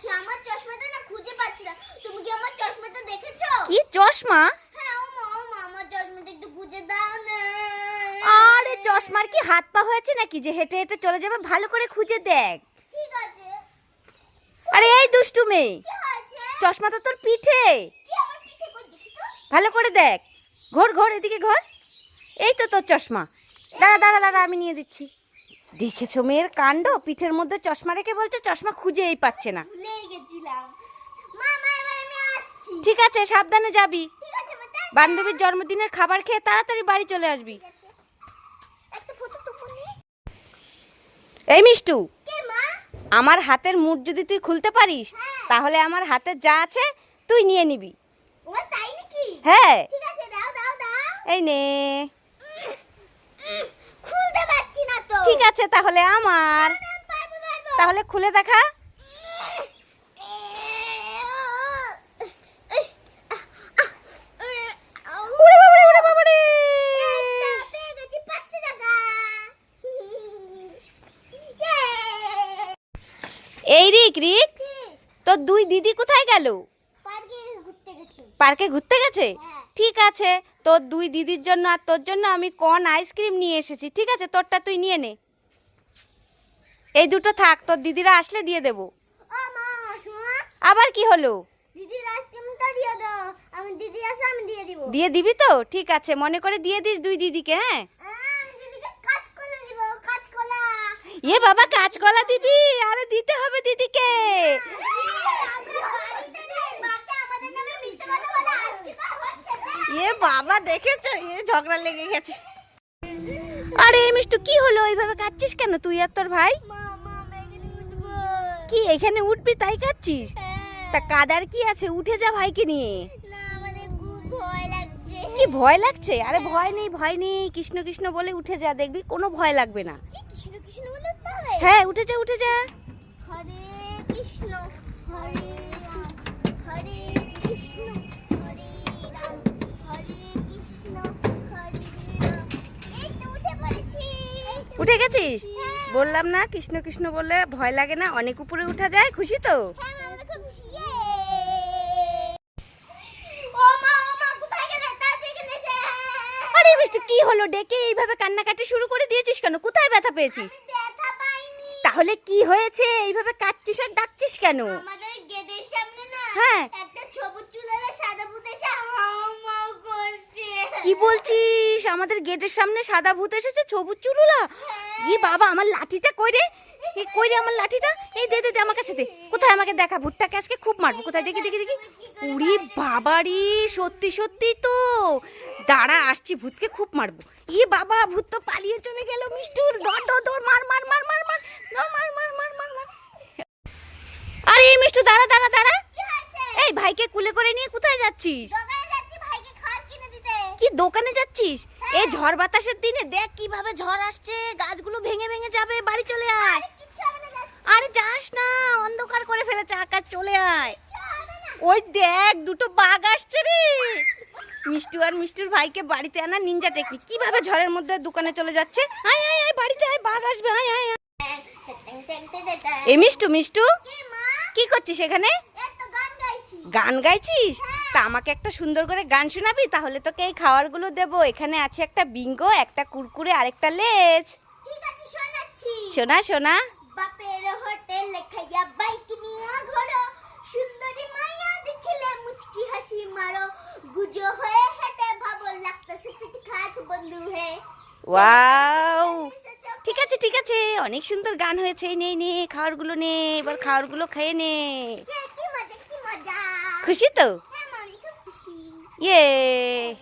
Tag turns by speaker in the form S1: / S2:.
S1: যাচ্ছি আমার চশমাটা না খুঁজে পাচ্ছি না। তুমি কি আমার চশমাটা দেখেছ?
S2: কি চশমা?
S1: হ্যাঁ ও মা ও মা আমার চশমাটা একটু খুঁজে দাও না।
S2: আরে চশমার কি হাত পা হয়েছে নাকি? যে হেঁটে হেঁটে চলে যাবে ভালো করে খুঁজে দেখ।
S1: ঠিক আছে।
S2: আরে এই দুষ্টু মেয়ে। চশমা তো তোর পিঠে। ভালো করে দেখ। ঘোর ঘোর এদিকে ঘোর। এই তো তোর চশমা। দাঁড়া দাঁড়া দাঁড়া আমি নিয়ে দিচ্ছি। দেখেছ মেয়ের কাণ্ড? পিঠের মধ্যে চশমা রেখে বলছে চশমা খুঁজেই পাচ্ছে না। ঠিক আছে সাবধানে যাবি। বান্ধবীর জন্মদিনের খাবার খেয়ে তাড়াতাড়ি বাড়ি চলে আসবি। এই মিষ্টু আমার হাতের মুঠ যদি তুই খুলতে পারিস
S1: হ্যাঁ।
S2: তাহলে আমার হাতে যা আছে তুই নিয়ে নিবি। হ্যাঁ। এই নে
S1: উম, খুলতে পারছি না তো
S2: ঠিক আছে তাহলে আমার। তাহলে খুলে দেখা।
S1: টাকা।
S2: এই রিক রিক তোর দুই দিদি কোথায় গেল?
S1: পার্কে ঘুরতে গেছি? হ্যাঁ।
S2: ঠিক আছে তোর দুই দিদির জন্য আর তোর জন্য আমি কর্ন আইসক্রিম নিয়ে এসেছি। ঠিক আছে তোরটা তুই নিয়ে নে। এই দুটো থাক তোর দিদিরা আসলে দিয়ে দেবো। আবার কি হলো?
S1: দিয়ে দিব।
S2: তো? ঠিক আছে মনে করে দিয়ে দিস দুই দিদিকে হ্যাঁ? এ বাবা কাঁচকলা দিবি? আরে দিতে হবে দিদিকে। এ বাবা দেখেছ? এ ঝগড়া লেগে গেছে। আরে এই মিষ্টু কি হলো? ওইভাবে কাচ্ছিস কেন তুই আর তোর ভাই? কি এখানে উঠবি তাই কাচ্ছিস তা কাদার কি আছে? উঠে যা ভাইকে নিয়ে।
S1: না ভয় লাগছে।
S2: কি ভয় লাগছে? আরে ভয় নেই ভয় নেই। কৃষ্ণ কৃষ্ণ বলে উঠে যা দেখবি? কোনো ভয় লাগবে না। হ্যাঁ উঠে যা উঠে যা।
S1: হরে কৃষ্ণ হরে হরে হ্যাঁ।
S2: বললাম না কৃষ্ণ কৃষ্ণ বলে ভয় লাগে না অনেক উপরে উঠা যায় খুশি তো?
S1: হ্যাঁ খুশি
S2: আরে মিষ্টি কি হলো? ডেকে এইভাবে কান্নাকাটি শুরু করে দিয়েছিস কেন? কোথায় ব্যথা পেয়েছিস? তাহলে কি হয়েছে? এইভাবে কাচ্ছিস আর ডাকছিস কেন?
S1: আমাদের গেটের সামনে
S2: হ্যাঁ। কি বলছিস? আমাদের গেটের সামনে সাদা ভূত এসেছে সবুজ চুরুলা ই বাবা আমার লাঠিটা কই রে এই কই রে আমার লাঠিটা এই দে দে দে আমার কাছে দে কোথায় আমাকে দেখা ভূতটাকে আজকে খুব মারবো কোথায় দেখি দেখি দেখি উড়ি বাবারি সত্যি সত্যি তো দাঁড়া আসছি ভূতকে খুব মারবো ই বাবা ভূত তো পালিয়ে চলে গেল মিষ্টুর দর দর দর মার মার মার মার মার মার মার মার মার মার আরে এই মিষ্টু দাঁড়া দাঁড়া দাঁড়া এই ভাইকে কুলে করে নিয়ে কোথায় যাচ্ছিস কি দোকানে যাচ্ছিস এই ঝড় বাতাসের দিনে দেখ কীভাবে ঝড় আসছে গাছগুলো ভেঙে ভেঙে যাবে বাড়ি চলে আয়।
S1: আরে
S2: যাস না অন্ধকার করে ফেলেছে আকাশ চলে আয়। ওই দেখ দুটো বাঘ আসছে রে। মিষ্টু আর মিষ্টুর ভাইকে বাড়িতে আনা নিনজা টেকনিক কীভাবে ঝড়ের মধ্যে দোকানে চলে যাচ্ছে? আয় আয় আয় বাড়িতে আয় বাঘ আসবে আয় আয়। এ মিষ্টু মিষ্টু
S1: কি মা?
S2: কি করছিস এখানে?
S1: গান গাইছি।
S2: গান গাইছিস? তা আমাকে একটা সুন্দর করে গান শোনাবি? তাহলে তোকে এই খাবারগুলো দেবো। এখানে আছে একটা বিঙ্গো একটা কুরকুরে আর একটা লেজ।
S1: ঠিক আছে শোনাচ্ছি।
S2: শোনা শোনা।
S1: বাপের হোটেল খাইয়া বাইক নিয়া ঘোরো। সুন্দরী মাইয়া দেখিলে মুচকি হাসি মারো। গুজো হয়ে হেঁটে ভাবো লাগতেছে ফিট বন্ধু হে।
S2: ওয়াও! ঠিক আছে ঠিক আছে। অনেক সুন্দর গান হয়েছে। নে নে খাবারগুলো নে। এবার খাবারগুলো খেয়ে নে। খুশি তো?
S1: হ্যাঁ মামি খুব খুশি
S2: ইয়ে